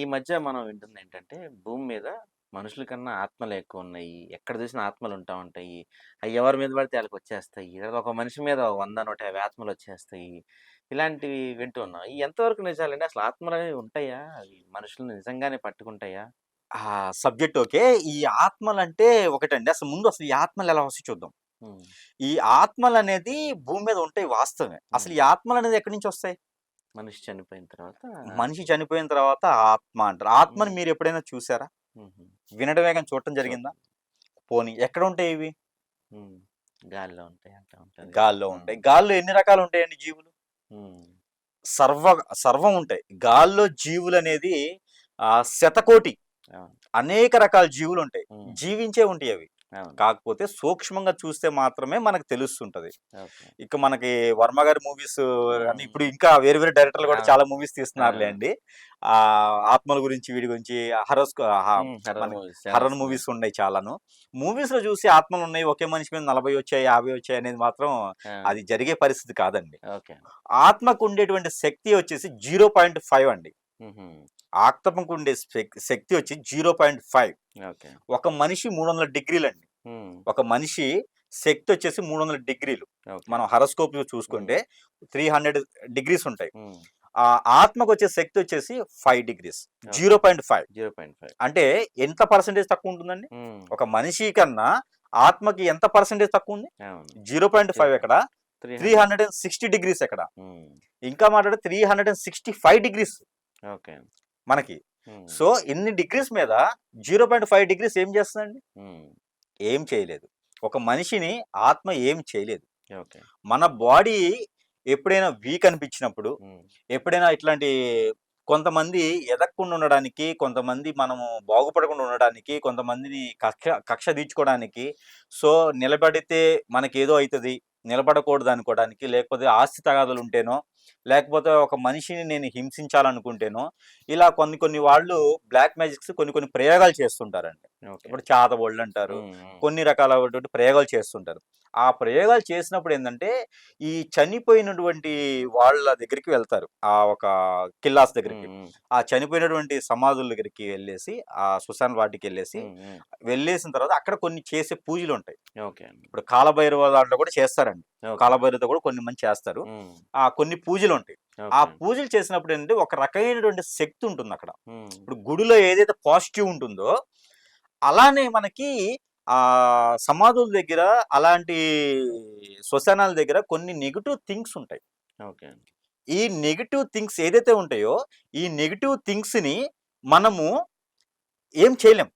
ఈ మధ్య మనం వింటుంది ఏంటంటే భూమి మీద మనుషుల కన్నా ఆత్మలు ఎక్కువ ఉన్నాయి. ఎక్కడ చూసినా ఆత్మలు ఉంటా ఉంటాయి. అవి ఎవరి మీద పడితే వాళ్ళకి వచ్చేస్తాయి. ఒక మనిషి మీద వంద నూట యాభై ఆత్మలు వచ్చేస్తాయి. ఇలాంటివి వింటూ ఉన్నాం. ఎంతవరకు నిజాలండి? అసలు ఆత్మలు అనేవి ఉంటాయా? అవి మనుషులను నిజంగానే పట్టుకుంటాయా? ఆ సబ్జెక్ట్ ఓకే. ఈ ఆత్మలు అంటే ఒకటండి. అసలు ముందు అసలు ఈ ఆత్మలు ఎలా వస్తాయి చూద్దాం. ఈ ఆత్మలు అనేది భూమి మీద ఉంటాయి వాస్తవమే. అసలు ఈ ఆత్మలు అనేది ఎక్కడి నుంచి వస్తాయి? మనిషి చనిపోయిన తర్వాత మనిషి చనిపోయిన తర్వాత ఆత్మ అంటారు. ఆత్మని మీరు ఎప్పుడైనా చూసారా? వినడమే కానీ చూడటం జరిగిందా? పోనీ ఎక్కడ ఉంటాయి ఇవి గాలిలో ఉంటాయి అంటా ఉంటుంది. గాల్లో ఉంటాయి. గాల్లో ఎన్ని రకాలు ఉంటాయండి జీవులు? సర్వ సర్వం ఉంటాయి. గాల్లో జీవులు అనేది శతకోటి. అనేక రకాల జీవులు ఉంటాయి. జీవించే ఉంటాయి అవి. కాకపోతే సూక్ష్మంగా చూస్తే మాత్రమే మనకు తెలుస్తుంటది. ఇక మనకి వర్మ గారి మూవీస్ మ్మ్. ఇప్పుడు ఇంకా వేరే వేరే డైరెక్టర్లు కూడా. చాలా మూవీస్ తీస్తున్నారులే. అండి. ఆ ఆత్మల గురించి వీడి గురించి హరస్ హర్రర్ చాలా మూవీస్. ఉన్నాయి చాలాను. మూవీస్లో చూసి ఆత్మలు ఉన్నాయి ఒకే మనిషి మీద నలభై వచ్చాయి యాభై వచ్చాయి అనేది మాత్రం అది జరిగే పరిస్థితి కాదండి. ఆత్మకు ఉండేటువంటి శక్తి వచ్చేసి జీరో పాయింట్ ఫైవ్ అండి. ఆత్మకు ఉండే శక్- శక్తి వచ్చి జీరో పాయింట్ ఫైవ్. ఒక మనిషి మూడు వందల డిగ్రీలు అండి ఒక మనిషి శక్తి వచ్చేసి మూడు వందల డిగ్రీలు మనం హరస్కోప్ చూసుకుంటే త్రీ హండ్రెడ్ డిగ్రీస్ ఉంటాయి. ఆ ఆత్మకు వచ్చే శక్తి వచ్చేసి five degrees. Zero point five. Zero point five. అంటే ఎంత పర్సెంటేజ్ తక్కువ ఉంటుందండి? ఒక మనిషి కన్నా ఆత్మకి ఎంత పర్సెంటేజ్ తక్కువ ఉంది? జీరో పాయింట్ ఫైవ్ ఎక్కడ? Three hundred. And sixty degrees ఎక్కడ? ఇంకా మాట్లాడితే three hundred and sixty five degrees. Okay. మనకి. సో ఇన్ని డిగ్రీస్ మీద జీరో పాయింట్ ఫైవ్ డిగ్రీస్ ఏం చేస్తుందండి? ఏం చేయలేదు. ఒక మనిషిని ఆత్మ ఏం చేయలేదు. మన బాడీ ఎప్పుడైనా వీక్ అనిపించినప్పుడు ఎప్పుడైనా ఇట్లాంటి కొంతమంది ఎదగకుండా ఉండడానికి కొంతమంది మనము బాగుపడకుండా ఉండడానికి కొంతమందిని కక్ష కక్ష తీర్చుకోవడానికి సో నిలబడితే మనకి ఏదో అవుతుంది. నిలబడకూడదు అనుకోవడానికి లేకపోతే ఆస్తి తగాదులు ఉంటేనో లేకపోతే ఒక మనిషిని నేను హింసించాలనుకుంటేనో ఇలా కొన్ని కొన్ని వాళ్ళు బ్లాక్ మ్యాజిక్స్ కొన్ని కొన్ని ప్రయోగాలు చేస్తుంటారండి. ఇప్పుడు చాత ఒళ్ళు అంటారు. కొన్ని రకాలైనటువంటి ప్రయోగాలు చేస్తుంటారు. ఆ ప్రయోగాలు చేసినప్పుడు ఏంటంటే ఈ చనిపోయినటువంటి వాళ్ళ దగ్గరికి వెళ్తారు. ఆ ఒక కిల్లాస్ దగ్గరికి. ఆ చనిపోయినటువంటి సమాధుల దగ్గరికి వెళ్ళేసి ఆ సుశాన్ వాటికి వెళ్ళేసి వెళ్ళేసిన తర్వాత అక్కడ కొన్ని చేసే పూజలు ఉంటాయి. ఇప్పుడు కాలభైరవ దాంట్లో కూడా చేస్తారండి. కాలభైరవతో కూడా కొన్ని మంది చేస్తారు. ఆ కొన్ని పూజలు ఉంటాయి. ఆ. పూజలు చేసినప్పుడు ఏంటంటే ఒక రకమైనటువంటి శక్తి ఉంటుంది అక్కడ ఇప్పుడు గుడిలో ఏదైతే పాజిటివ్ ఉంటుందో అలానే మనకి ఆ సమాధుల దగ్గర అలాంటి శ్మశానాల దగ్గర కొన్ని నెగిటివ్ థింగ్స్ ఉంటాయి. ఓకే ఈ నెగిటివ్ థింగ్స్ ఏదైతే ఉంటాయో ఈ నెగిటివ్ థింగ్స్ని మనము ఏం చేయలేం.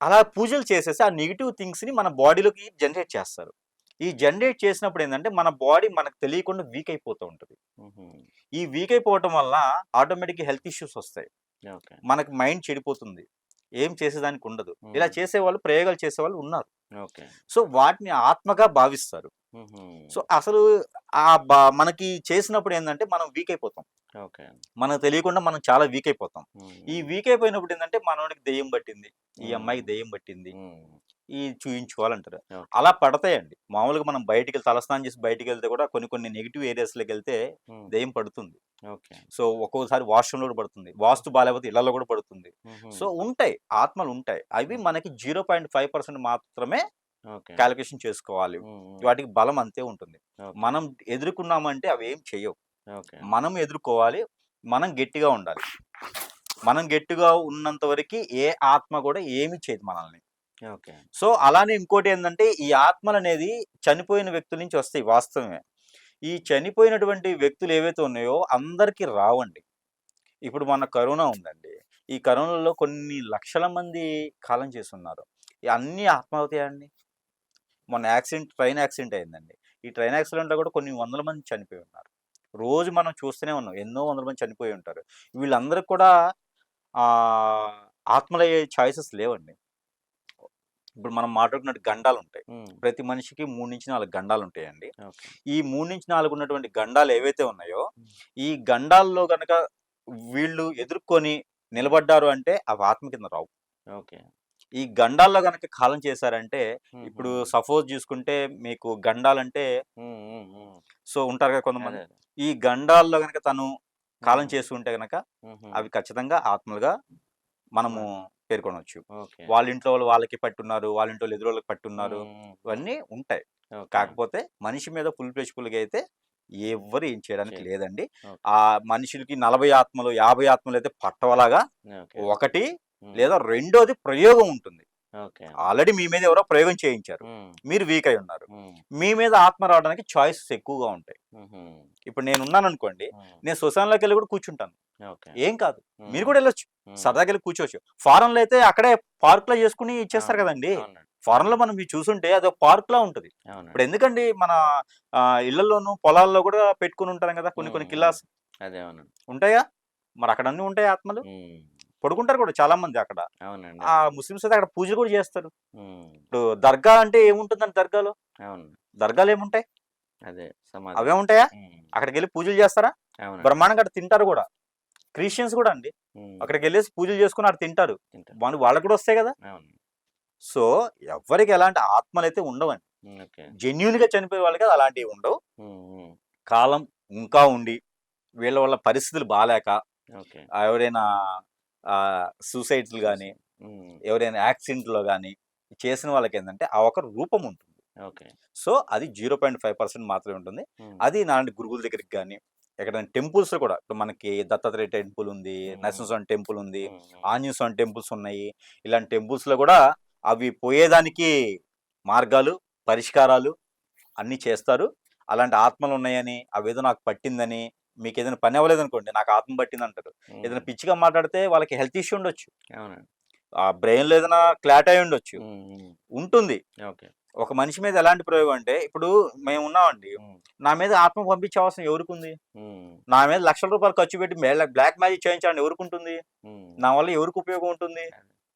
అలా పూజలు చేసేసి ఆ నెగిటివ్ థింగ్స్ని మన బాడీలోకి జనరేట్ చేస్తారు. ఈ జనరేట్ చేసినప్పుడు ఏంటంటే మన బాడీ మనకు తెలియకుండా వీక్ అయిపోతూ ఉంటుంది. ఈ వీక్ అయిపోవటం వల్ల ఆటోమేటిక్గా హెల్త్ ఇష్యూస్ వస్తాయి. మనకి మైండ్ చెడిపోతుంది. ఏం చేసేదానికి ఉండదు ఇలా చేసేవాళ్ళు ప్రయోగాలు చేసేవాళ్ళు ఉన్నారు. సో వాటిని ఆత్మగా భావిస్తారు. సో అసలు ఆ మనకి చేసినప్పుడు ఏంటంటే మనం వీక్ అయిపోతాం. మనకు తెలియకుండా మనం చాలా వీక్ అయిపోతాం. ఈ వీక్ అయిపోయినప్పుడు ఏంటంటే మనోడికి దెయ్యం పట్టింది. ఈ అమ్మాయికి దెయ్యం పట్టింది. ఈ చూయించుకోవాలంటారు. అలా పడతాయండి. మామూలుగా మనం బయటికి తలస్నానం చేసి బయటికి వెళ్తే కూడా కొన్ని కొన్ని నెగిటివ్ ఏరియాస్లోకి వెళ్తే దెయ్యం పడుతుంది. సో ఒక్కొక్కసారి వాష్రూమ్లో కూడా పడుతుంది. వాస్తు బాగాలేకపోతే ఇళ్ళలో కూడా పడుతుంది. సో ఉంటాయి. ఆత్మలు ఉంటాయి. అవి మనకి జీరో పాయింట్ ఫైవ్ పర్సెంట్ మాత్రమే క్యాలిక్యులేషన్ చేసుకోవాలి. వాటికి బలం అంతే ఉంటుంది. మనం ఎదుర్కొన్నామంటే అవి ఏం చెయ్యవు ఓకే. మనం ఎదుర్కోవాలి. మనం గట్టిగా ఉండాలి. మనం గట్టిగా ఉన్నంత వరకు ఏ ఆత్మ కూడా ఏమి చేయదు మనల్ని. సో అలానే ఇంకోటి ఏంటంటే ఈ ఆత్మలు అనేది చనిపోయిన వ్యక్తుల నుంచి వస్తాయి వాస్తవమే. ఈ చనిపోయినటువంటి వ్యక్తులు ఏవైతే ఉన్నాయో అందరికీ రావండి. ఇప్పుడు మన కరోనా ఉందండి. ఈ కరోనాలో కొన్ని లక్షల మంది కాలం చేస్తున్నారు. అన్నీ అన్ని ఆత్మహత్య అండి. మొన్న యాక్సిడెంట్ ట్రైన్ యాక్సిడెంట్ అయిందండి. ఈ ట్రైన్ యాక్సిడెంట్లో కూడా కొన్ని వందల మంది చనిపోయి ఉన్నారు. రోజు మనం చూస్తూనే ఉన్నాం ఎన్నో వందల మంది చనిపోయి ఉంటారు. వీళ్ళందరికీ కూడా ఆత్మలయ్యే ఛాయిసెస్ లేవండి. ఇప్పుడు మనం మాట్లాడుకున్నట్టు గండాలు ఉంటాయి ప్రతి మనిషికి మూడు నుంచి నాలుగు గండాలు ఉంటాయండి ఈ మూడు నుంచి నాలుగు ఉన్నటువంటి గండాలు ఏవైతే ఉన్నాయో. ఈ గండాల్లో గనక వీళ్ళు ఎదుర్కొని నిలబడ్డారు అంటే అవి ఆత్మ కింద రావు. ఓకే. ఈ గండాల్లో గనక కాలం చేశారంటే ఇప్పుడు సపోజ్ చూసుకుంటే మీకు గండాలంటే సో ఉంటారు కదా కొంతమంది. ఈ గండాల్లో గనక తను కాలం. చేస్తుంటే గనక మ్మ్. అవి ఖచ్చితంగా ఆత్మలుగా మనము పేర్కొనవచ్చు వాళ్ళ ఇంట్లో వాళ్ళు వాళ్ళకి పట్టున్నారు వాళ్ళ ఇంట్లో ఎదురు వాళ్ళకి పట్టున్నారు. ఇవన్నీ ఉంటాయి. కాకపోతే మనిషి మీద ఫుల్ ఫ్లెష్ఫుల్గా అయితే ఎవ్వరు ఏం చేయడానికి. లేదండి. ఆ మనుషులకి నలభై ఆత్మలు యాభై ఆత్మలు అయితే పట్టవలాగా. ఒకటి. లేదా రెండోది ప్రయోగం ఉంటుంది ఆల్రెడీ మీ మీద ఎవరో ప్రయోగం చేయించారు. మీరు వీక్ అయి ఉన్నారు. మీ మీద ఆత్మ రావడానికి చాయిసెస్ ఎక్కువగా ఉంటాయి. ఇప్పుడు నేను ఉన్నాను అనుకోండి. నేను శ్మశానంలోకి వెళ్ళి కూడా కూర్చుంటాను ఏం కాదు. మీరు కూడా వెళ్ళొచ్చు. మ్మ్. సరదాకి వెళ్ళి కూర్చోవచ్చు. ఫారెన్లో అయితే అక్కడే పార్క్లో చేసుకుని ఇచ్చేస్తారు. కదండి. ఫారెన్లో మనం చూసుంటే అది పార్క్ లా ఉంటుంది. ఇప్పుడు ఎందుకండి మన ఇళ్ళలోను పొలాల్లో కూడా పెట్టుకుని ఉంటారు కదా కొన్ని కొన్ని. కిల్లాస్. అదే ఉంటాయా? మరి అక్కడ అన్ని ఉంటాయి ఆత్మలు. పడుకుంటారు కూడా చాలా మంది అక్కడ ఆ ముస్లిమ్స్ అయితే అక్కడ పూజలు కూడా చేస్తారు. ఇప్పుడు దర్గా అంటే ఏముంటుందండి దర్గాలో? దర్గాలు ఏముంటాయి? అదే అవే ఉంటాయా. అక్కడికి వెళ్ళి పూజలు చేస్తారా? బ్రహ్మాండంగా తింటారు కూడా. క్రిస్టియన్స్ కూడా అండి. అక్కడికి వెళ్ళేసి పూజలు చేసుకుని అక్కడ తింటారు. వాళ్ళు వాళ్ళకు కూడా వస్తాయి కదా. సో ఎవరికి ఎలాంటి ఆత్మలు అయితే ఉండవండి జెన్యున్గా చనిపోయే వాళ్ళకి అలాంటివి ఉండవు. కాలం ఇంకా ఉండి వీళ్ళ వల్ల పరిస్థితులు బాగాలేక ఎవరైనా సూసైడ్లు కానీ. ఎవరైనా యాక్సిడెంట్లో కానీ చేసిన వాళ్ళకి ఏంటంటే ఆ ఒక రూపం ఉంటుంది. ఓకే. సో అది జీరో పాయింట్ ఫైవ్ పర్సెంట్ మాత్రమే ఉంటుంది. అది నాలాంటి గురువుల దగ్గరికి కానీ ఎక్కడైనా టెంపుల్స్ కూడా. ఇప్పుడు మనకి దత్తాత్రేయ టెంపుల్ ఉంది. నరసింహస్వామి టెంపుల్ ఉంది. ఆంజనేయ స్వామి టెంపుల్స్ ఉన్నాయి. ఇలాంటి టెంపుల్స్లో కూడా అవి పోయేదానికి మార్గాలు పరిష్కారాలు అన్నీ చేస్తారు. అలాంటి ఆత్మలు ఉన్నాయని అవేదో నాకు పట్టిందని మీకు ఏదైనా పని అవ్వలేదు అనుకోండి నాకు ఆత్మ పట్టింది అంటారు ఏదైనా. పిచ్చిగా మాట్లాడితే వాళ్ళకి హెల్త్ ఇష్యూ ఉండొచ్చు. ఆ బ్రెయిన్లో ఏదైనా క్లాట్ అయి ఉండొచ్చు. ఉంటుంది. ఓకే. ఒక మనిషి మీద ఎలాంటి ప్రయోగం అంటే ఇప్పుడు మేము ఉన్నామండి. నా మీద ఆత్మ పంపించే అవసరం ఎవరికి ఉంది. నా మీద లక్షల రూపాయలు ఖర్చు పెట్టి బ్లాక్ మ్యాజిక్ చేయించాలని ఎవరికి ఉంటుంది. నా వల్ల ఎవరికి ఉపయోగం ఉంటుంది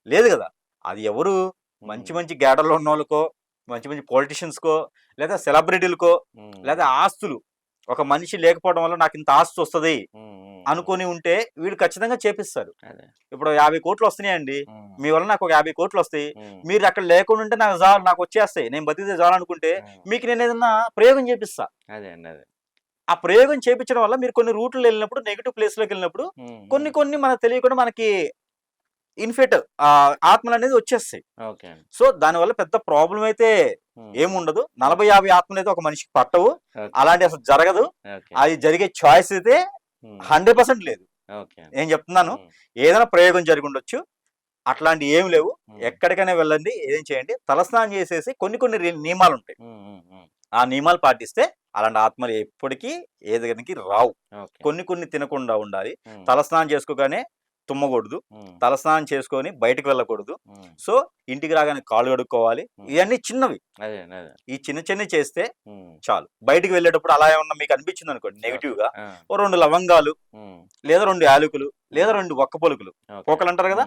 లేదు కదా అది ఎవరు మంచి. మంచి గ్యాడర్లో ఉన్న వాళ్ళకో మంచి మంచి పొలిటీషియన్స్కో లేదా సెలబ్రిటీలకో. లేదా ఆస్తులు ఒక మనిషి లేకపోవడం వల్ల నాకు ఇంత ఆస్తి వస్తుంది. అనుకొని ఉంటే వీళ్ళు ఖచ్చితంగా చేపిస్తారు ఇప్పుడు యాభై కోట్లు వస్తున్నాయండి. మీ వల్ల నాకు ఒక యాభై కోట్లు వస్తాయి. మీరు అక్కడ లేకుండా ఉంటే నాకు చాలు నాకు వచ్చేస్తాయి నేను బతికితే చాలు అనుకుంటే మ్మ్. మీకు నేను ఏదన్నా ప్రయోగం చేపిస్తా అదే అండి అదే ఆ ప్రయోగం చేపించడం వల్ల మీరు కొన్ని రూట్లు వెళ్ళినప్పుడు నెగిటివ్ ప్లేస్లోకి వెళ్ళినప్పుడు. కొన్ని కొన్ని మనకు తెలియకుండా మనకి ఇన్ఫెక్ట్ ఆత్మలు అనేది వచ్చేస్తాయి సో దానివల్ల పెద్ద ప్రాబ్లం అయితే. ఏముండదు నలభై యాభై ఆత్మలు అయితే ఒక మనిషికి పట్టవు. అలాంటి అసలు జరగదు అది జరిగే చాయిస్ అయితే. హండ్రెడ్ పర్సెంట్ లేదు. నేను చెప్తున్నాను. ఏదైనా ప్రయోగం జరిగి ఉండొచ్చు అట్లాంటి ఏం లేవు. ఎక్కడికైనా వెళ్ళండి ఏం చేయండి తలస్నానం చేసేసి కొన్ని కొన్ని నియమాలు ఉంటాయి. ఆ నియమాలు పాటిస్తే అలాంటి ఆత్మలు ఎప్పటికీ ఏ దగ్గరికి రావు కొన్ని కొన్ని తినకుండా ఉండాలి. తలస్నానం చేసుకోగానే తుమ్మకూడదు మ్మ్. తలస్నానం చేసుకొని బయటకు వెళ్ళకూడదు. సో ఇంటికి రాగానే కాళ్ళు కడుక్కోవాలి. ఇవన్నీ చిన్నవి ఈ చిన్న చిన్నవి చేస్తే. చాలు బయటికి వెళ్ళేటప్పుడు అలా ఏమన్నా మీకు అనిపించింది అనుకోండి నెగిటివ్గా. ఓ రెండు లవంగాలు. లేదా రెండు యాలకులు లేదా రెండు ఒక్క పలుకులు. పోకలు అంటారు కదా.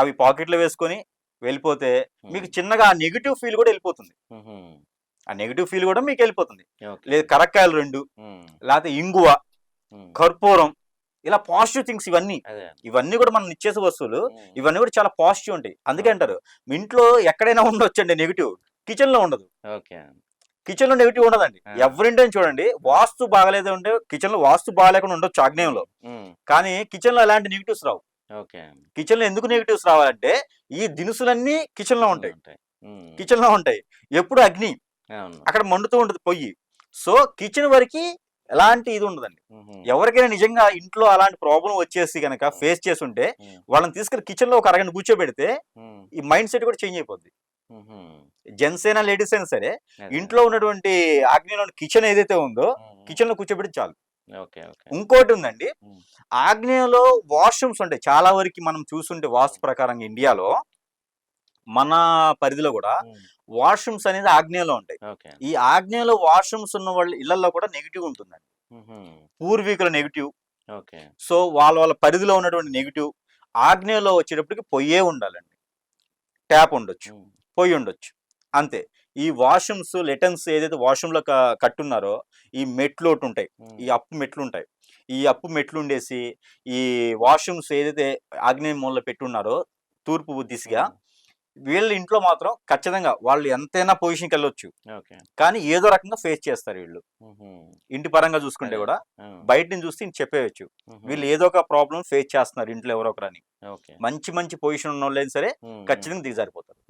అవి పాకెట్లో వేసుకొని వెళ్ళిపోతే. మీకు చిన్నగా ఆ నెగిటివ్ ఫీల్ కూడా వెళ్ళిపోతుంది. ఆ నెగిటివ్ ఫీల్ కూడా మీకు వెళ్ళిపోతుంది. లేదు కరక్కాయలు రెండు. లేకపోతే ఇంగువ. కర్పూరం ఇలా పాజిటివ్ థింగ్స్ ఇవన్నీ. ఇవన్నీ కూడా మనం ఇచ్చేసే వస్తువులు. ఇవన్నీ కూడా చాలా పాజిటివ్ ఉంటాయి. అందుకే అంటారు మీ ఇంట్లో ఎక్కడైనా ఉండొచ్చండి నెగిటివ్ కిచెన్లో ఉండదు. కిచెన్లో నెగిటివ్ ఉండదండి. ఎవరింటే చూడండి వాస్తు బాగలేదు అంటే కిచెన్లో వాస్తు బాగాలేకుండా ఉండొచ్చు ఆగ్నేయంలో. కానీ కిచెన్లో ఎలాంటి నెగిటివ్స్ రావు. కిచెన్లో ఎందుకు నెగిటివ్స్ రావాలంటే ఈ దినుసులన్నీ కిచెన్లో ఉంటాయి. కిచెన్లో ఉంటాయి. ఎప్పుడు అగ్ని. అక్కడ మండుతూ ఉంటుంది పొయ్యి. సో కిచెన్ వరకు ఎలాంటి ఇది ఉండదండి. ఎవరికైనా నిజంగా ఇంట్లో అలాంటి ప్రాబ్లం వచ్చేసి కనుక ఫేస్ చేసి ఉంటే. వాళ్ళని తీసుకెళ్ళి కిచెన్లో ఒక అరగంట కూర్చోబెడితే. ఈ మైండ్ సెట్ కూడా చేంజ్ అయిపోద్ది. జెంట్స్ అయినా లేడీస్ అయినా సరే. ఇంట్లో ఉన్నటువంటి ఆగ్నేయంలో కిచెన్ ఏదైతే ఉందో. కిచెన్లో కూర్చోబెడితే చాలు ఇంకోటి ఉందండి. ఆగ్నేయంలో వాష్రూమ్స్ ఉంటాయి చాలా వరకు మనం చూస్తుంటే వాస్తు ప్రకారంగా ఇండియాలో మన పరిధిలో కూడా. వాష్రూమ్స్ అనేది ఆగ్నేయంలో ఉంటాయి. ఈ ఆగ్నేయంలో వాష్రూమ్స్ ఉన్న వాళ్ళ ఇళ్ళలో కూడా నెగిటివ్ ఉంటుందండి. పూర్వీకుల నెగిటివ్. ఓకే. సో వాళ్ళ వాళ్ళ పరిధిలో ఉన్నటువంటి నెగిటివ్ ఆగ్నేయంలో వచ్చేటప్పటికి పొయ్యే ఉండాలండి. ట్యాప్ ఉండొచ్చు. పొయ్యి ఉండొచ్చు. అంతే. ఈ వాష్రూమ్స్ లెటన్స్ ఏదైతే వాష్రూమ్లో క- కట్టున్నారో ఈ మెట్లు ఒకటి ఉంటాయి. ఈ అప్పు మెట్లు ఉంటాయి ఈ అప్పు మెట్లు ఉండేసి ఈ వాష్రూమ్స్ ఏదైతే ఆగ్నేయ మూలలో పెట్టున్నారో తూర్పు దిశగా. వీళ్ళ ఇంట్లో మాత్రం ఖచ్చితంగా వాళ్ళు ఎంతైనా పొజిషన్కి వెళ్ళొచ్చు. కానీ ఏదో రకంగా ఫేస్ చేస్తారు వీళ్ళు. ఇంటి పరంగా చూసుకుంటే. కూడా బయట నుంచి చూస్తే చెప్పేయచ్చు. వీళ్ళు ఏదో ఒక ప్రాబ్లం ఫేస్ చేస్తున్నారు ఇంట్లో ఎవరో ఒకరని. మంచి మంచి పొజిషన్ ఉన్న వాళ్ళైనా సరే. ఖచ్చితంగా దిగజారిపోతారు.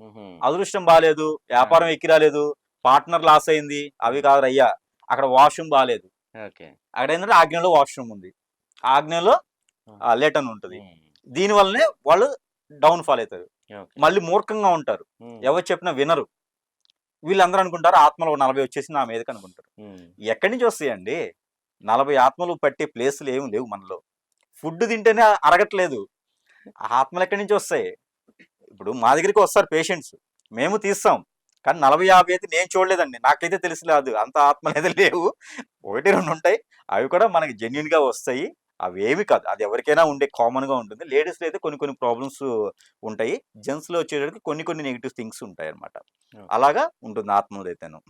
అదృష్టం బాగాలేదు వ్యాపారం ఎక్కి రాలేదు పార్ట్నర్ లాస్ అయింది అవి కాదు అయ్యా అక్కడ వాష్రూమ్ బాగాలేదు అక్కడ ఏంటంటే ఆజ్ఞలో వాష్రూమ్ ఉంది. ఆజ్ఞలో లేటన్ ఉంటుంది. దీని వల్లనే వాళ్ళు డౌన్ ఫాల్ అవుతారు. మళ్ళీ మూర్ఖంగా ఉంటారు. ఎవరు చెప్పినా వినరు. వీళ్ళందరూ అనుకుంటారు ఆత్మలో నలభై వచ్చేసి నా మీదకి అనుకుంటారు. ఎక్కడి నుంచి వస్తాయండి? నలభై ఆత్మలు పట్టే ప్లేసులు ఏమి లేవు మనలో. ఫుడ్ తింటేనే అరగట్లేదు. ఆ ఆత్మలు ఎక్కడి నుంచి వస్తాయి? ఇప్పుడు మా దగ్గరికి వస్తారు పేషెంట్స్. మేము తీస్తాం. కానీ నలభై యాభై అయితే నేను చూడలేదండి. నాకైతే తెలిసి లేదు అంత ఆత్మలు అయితే లేవు. ఒకటి రెండు ఉంటాయి. అవి కూడా మనకి జెన్యున్గా వస్తాయి. అవి ఏమి కాదు. అది ఎవరికైనా ఉండే కామన్గా ఉంటుంది. లేడీస్లో అయితే కొన్ని కొన్ని ప్రాబ్లమ్స్ ఉంటాయి. జెంట్స్లో వచ్చేటప్పటికి కొన్ని కొన్ని నెగిటివ్ థింగ్స్ ఉంటాయి అనమాట. అలాగా ఉంటుంది ఆత్మలు అయితేను.